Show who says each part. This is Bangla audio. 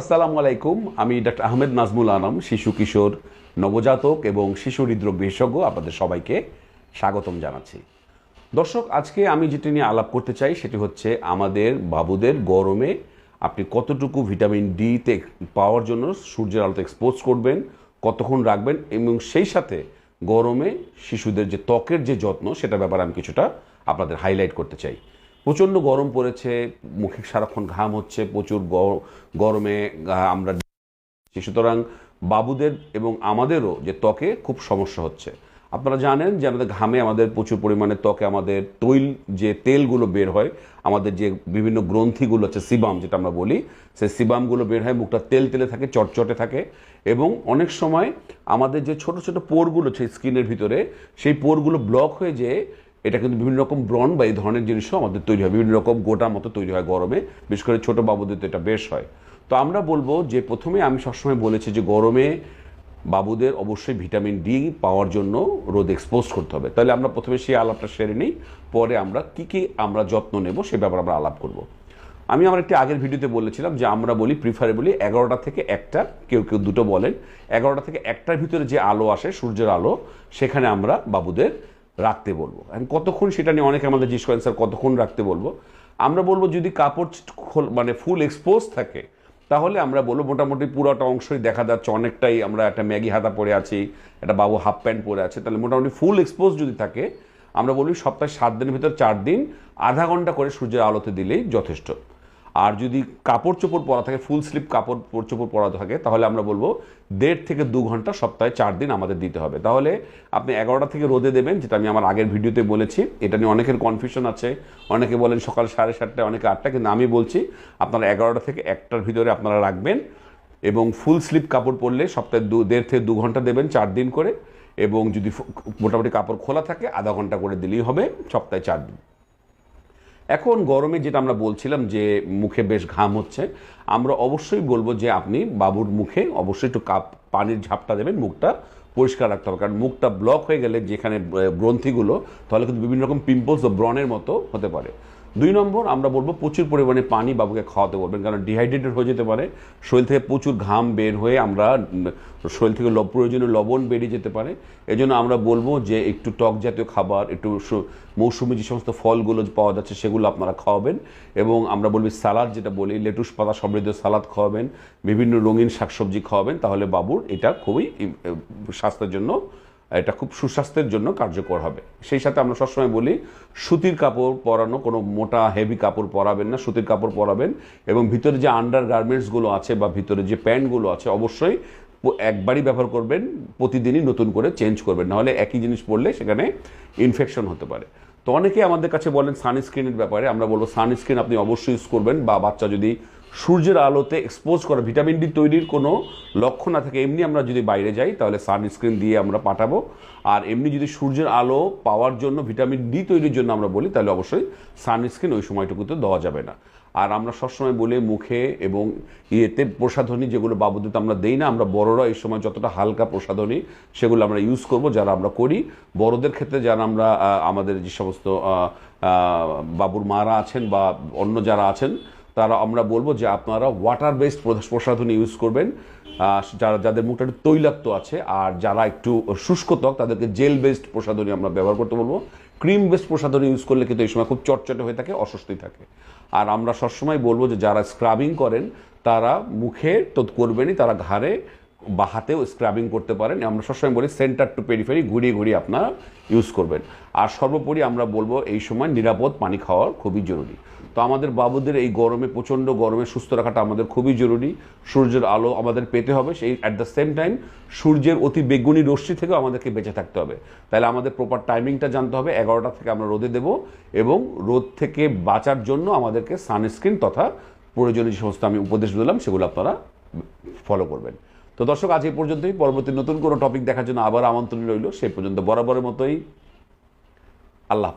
Speaker 1: আসসালামু আলাইকুম, আমি ডাক্তার আহমেদ নাজমুল আনাম শিশু কিশোর, নবজাতক এবং শিশু হৃদরোগ বিশেষজ্ঞ আপনাদের সবাইকে স্বাগতম জানাচ্ছি। দর্শক, আজকে আমি যেটি নিয়ে আলাপ করতে চাই সেটি হচ্ছে আমাদের বাবুদের গরমে আপনি কতটুকু ভিটামিন ডিতে পাওয়ার জন্য সূর্যের আলোতে এক্সপোজ করবেন, কতক্ষণ রাখবেন এবং সেই সাথে গরমে শিশুদের যে ত্বকের যে যত্ন সেটা ব্যাপারে আমি কিছুটা আপনাদের হাইলাইট করতে চাই। প্রচণ্ড গরম পড়েছে, মুখে সারাক্ষণ ঘাম হচ্ছে, প্রচুর গরমে আমরা সুতরাং বাবুদের এবং আমাদেরও যে ত্বকে খুব সমস্যা হচ্ছে। আপনারা জানেন যে আমাদের ঘামে আমাদের প্রচুর পরিমাণে ত্বকে আমাদের তৈল যে তেলগুলো বের হয়, আমাদের যে বিভিন্ন গ্রন্থিগুলো আছে, সিবাম যেটা আমরা বলি, সেই সিবামগুলো বের হয়, মুখটা তেল তেলে থাকে, চটচটে থাকে এবং অনেক সময় আমাদের যে ছোট ছোট পোরগুলো আছে স্কিনের ভিতরে, সেই পোরগুলো ব্লক হয়ে যেয়ে এটা কিন্তু বিভিন্ন রকম ব্রণ বা এই ধরনের জিনিসও আমাদের তৈরি হয়। বিভিন্ন রকম গোটা মতো তৈরি হয় গরমে, বিশেষ করে ছোটো বাবুদের তো এটা বেশ হয়। তো আমরা বলব যে প্রথমে আমি সবসময় বলেছি যে গরমে বাবুদের অবশ্যই ভিটামিন ডি পাওয়ার জন্য রোদ এক্সপোজ করতে হবে। তাহলে আমরা প্রথমে সেই আলাপটা সেরে নিই, পরে আমরা কি কি আমরা যত্ন নেব সে ব্যাপারে আমরা আলাপ করব। আমি আমার একটি আগের ভিডিওতে বলেছিলাম যে আমরা বলি প্রিফারেবলি এগারোটা থেকে একটা, কেউ কেউ দুটো বলেন। এগারোটা থেকে একটার ভিতরে যে আলো আসে, সূর্যের আলো, সেখানে আমরা বাবুদের রাখতে বলব। এখন কতক্ষণ সেটা নিয়ে অনেকে আমাদের জিজ্ঞেস করেন, স্যার, কতক্ষণ রাখতে বলব? আমরা বলব, যদি কাপড় মানে ফুল এক্সপোজ থাকে, তাহলে আমরা বলব মোটামুটি পুরোটা অংশই দেখা যাচ্ছে। অনেকটাই আমরা একটা ম্যাগি হাতা পরে আছি, একটা বাবু হাফ প্যান্ট পরে আছে, তাহলে মোটামুটি ফুল এক্সপোজ যদি থাকে, আমরা বলি সপ্তাহে সাত দিনের ভিতর চার দিন, আধা ঘণ্টা করে সূর্যের আলোতে দিলেই যথেষ্ট। আর যদি কাপড় চোপড় পরা থাকে ফুল স্লিপ কাপড় চোপড় পরা থাকে, তাহলে আমরা বলব দেড় থেকে দু ঘণ্টা, সপ্তাহে চার দিন আমাদের দিতে হবে। তাহলে আপনি এগারোটা থেকে রোদে দেবেন, যেটা আমি আমার আগের ভিডিওতে বলেছি। এটা নিয়ে অনেকের কনফিউশন আছে। অনেকে বলেন সকাল সাড়ে সাতটায়, অনেকে আটটা কিন্তু আমি বলছি আপনারা এগারোটা থেকে একটার ভিতরে আপনারা রাখবেন এবং ফুল স্লিপ কাপড় পরলে সপ্তাহে দু, দেড় থেকে দু ঘণ্টা দেবেন চার দিন করে এবং যদি মোটামুটি কাপড় খোলা থাকে, আধা ঘণ্টা করে দিলেই হবে, সপ্তাহে চার দিন। এখন গরমে যেটা আমরা বলছিলাম যে মুখে বেশ ঘাম হচ্ছে, আমরা অবশ্যই বলব যে আপনি বাবুর মুখে অবশ্যই একটু কাপ, পানির ঝাপটা দেবেন, মুখটা পরিষ্কার রাখতে হবে। কারণ মুখটা ব্লক হয়ে গেলে যেখানে গ্রন্থিগুলো, তাহলে কিন্তু বিভিন্ন রকম পিম্পলস ও ব্রণের মতো হতে পারে। দুই নম্বর, আমরা বলব প্রচুর পরিমাণে পানি বাবুকে খাওয়াতে বলবেন, কারণ ডিহাইড্রেটেড হয়ে যেতে পারে, শরীর থেকে প্রচুর ঘাম বের হয়ে আমরা শরীর থেকে প্রয়োজনীয় লবণ বেরিয়ে যেতে পারে। এজন্য আমরা বলব যে একটু টক জাতীয় খাবার, একটু মৌসুমী যে সমস্ত ফলগুলো পাওয়া যাচ্ছে সেগুলো আপনারা খাওয়াবেন এবং আমরা বলবি সালাদ যেটা বলি, লেটুস পাতা সমৃদ্ধ সালাদ খাওয়াবেন, বিভিন্ন রঙিন শাকসবজি খাওয়াবেন, তাহলে বাবুর এটা খুবই স্বাস্থ্যের জন্য এটা খুব সুস্বাস্থ্যের জন্য কার্যকর হবে। সেই সাথে আমরা সবসময় বলি, সুতির কাপড় পরানো, কোনো মোটা হেভি কাপড় পরাবেন না, সুতির কাপড় পরাবেন এবং ভিতরে যে আন্ডার গার্মেন্টসগুলো আছে বা ভিতরে যে প্যান্টগুলো আছে, অবশ্যই একবারই ব্যবহার করবেন, প্রতিদিনই নতুন করে চেঞ্জ করবেন। নাহলে একই জিনিস পরলে সেখানে ইনফেকশন হতে পারে। তো অনেকে আমাদের কাছে বলেন সানস্ক্রিনের ব্যাপারে, আমরা বলব সানস্ক্রিন আপনি অবশ্যই ইউজ করবেন বা বাচ্চা যদি সূর্যের আলোতে এক্সপোজ করা ভিটামিন ডি তৈরির কোনো লক্ষ্য না থাকে। এমনি আমরা যদি বাইরে যাই, তাহলে সানস্ক্রিন দিয়ে আমরা পাঠাবো। আর এমনি যদি সূর্যের আলো পাওয়ার জন্য ভিটামিন ডি তৈরির জন্য আমরা বলি, তাহলে অবশ্যই সানস্ক্রিন ওই সময়টুকুতে দেওয়া যাবে না। আর আমরা সবসময় বলি মুখে এবং ইয়েতে প্রসাধনী যেগুলো বাবুদের আমরা দেই না, আমরা বড়রা এই সময় যতটা হালকা প্রসাধনী সেগুলো আমরা ইউজ করব, যারা আমরা করি। বড়দের ক্ষেত্রে যারা আমরা আমাদের যে সমস্ত বাবুর মারা আছেন বা অন্য যারা আছেন তারা আমরা বলব যে আপনারা ওয়াটার বেসড প্রসাধন ইউজ করবেন। যারা যাদের মুখটা একটু তৈলাক্ত আছে আর যারা একটু শুষ্ক ত্বক, তাদেরকে জেল বেসড প্রসাধনী আমরা ব্যবহার করতে বলব। ক্রিম বেসড প্রসাধনী ইউজ করলে কিন্তু এই সময় খুব চটচটে হয়ে থাকে, অস্বস্তি থাকে। আর আমরা সবসময় বলব যে যারা স্ক্রাবিং করেন, তারা মুখে তো করবেনই, তারা ঘাড়ে বা হাতেও স্ক্রাবিং করতে পারেন। আমরা সবসময় বলি সেন্টার টু পেরিফেরি ঘুরিয়ে ঘুরিয়ে আপনারা ইউজ করবেন। আর সর্বোপরি আমরা বলব এই সময় নিরাপদ পানি খাওয়ার খুবই জরুরি। তো আমাদের বাবুদের এই গরমে, প্রচণ্ড গরমে সুস্থ রাখাটা আমাদের খুবই জরুরি। সূর্যের আলো আমাদের পেতে হবে। সেই অ্যাট দ্য সেম টাইম সূর্যের অতি বেগুনি রশ্মি থেকেও আমাদেরকে বেঁচে থাকতে হবে। তাহলে আমাদের প্রপার টাইমিংটা জানতে হবে। এগারোটা থেকে আমরা রোদে দেব এবং রোদ থেকে বাঁচার জন্য আমাদেরকে সানস্ক্রিন তথা প্রয়োজনীয় যে সমস্ত আমি উপদেশ দিলাম, সেগুলো আপনারা ফলো করবেন। তো দর্শক, আজ এই পর্যন্তই। পরবর্তী নতুন কোনো টপিক দেখার জন্য আবার আমন্ত্রণ রইল। সেই পর্যন্ত বরাবরের মতোই। আল্লাহ।